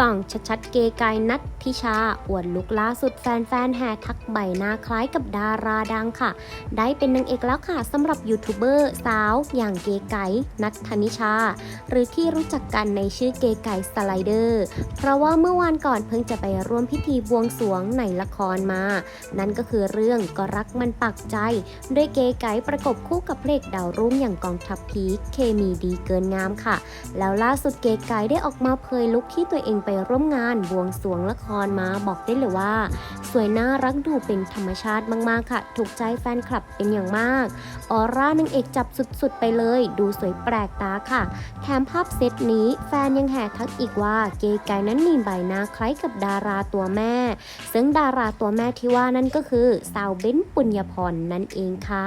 ต้องชัดๆ เกไกนัททิชา อวดลุกล่าสุดแฟนๆแห่ทักใบหน้าคล้ายกับดาราดังค่ะ ได้เป็นนางเอกแล้วค่ะสำหรับยูทูบเบอร์สาวอย่างเกไกนัทธนิชา หรือที่รู้จักกันในชื่อเกไกสไลเดอร์ เพราะว่าเมื่อวานก่อนเพิ่งจะไปร่วมพิธีบวงสรวงในละครมา นั่นก็คือเรื่องก็รักมันปักใจ ด้วยเกไกประกบคู่กับเพลงดาวรุ่งอย่างกองทัพพีคเคมีดีเกินงามค่ะ แล้วล่าสุดเกไกได้ออกมาเผยลุคที่ตัวเองไปร่วมงานบวงสรวงละครมาบอกได้เลยว่า สวยน่ารักดูเป็นธรรมชาติมากๆค่ะ ถูกใจแฟนคลับเป็นอย่างมากออร่านางเอกจับสุดๆ ไปเลย ดูสวยแปลกตาค่ะ แถมภาพเซตนี้แฟนยังแห่ทักอีกว่าเกไกนั้นมีใบหน้าคล้ายกับดาราตัวแม่ ซึ่งดาราตัวแม่ที่ว่านั่นก็คือสาวเบ้นปุญญพรนั่นเองค่ะ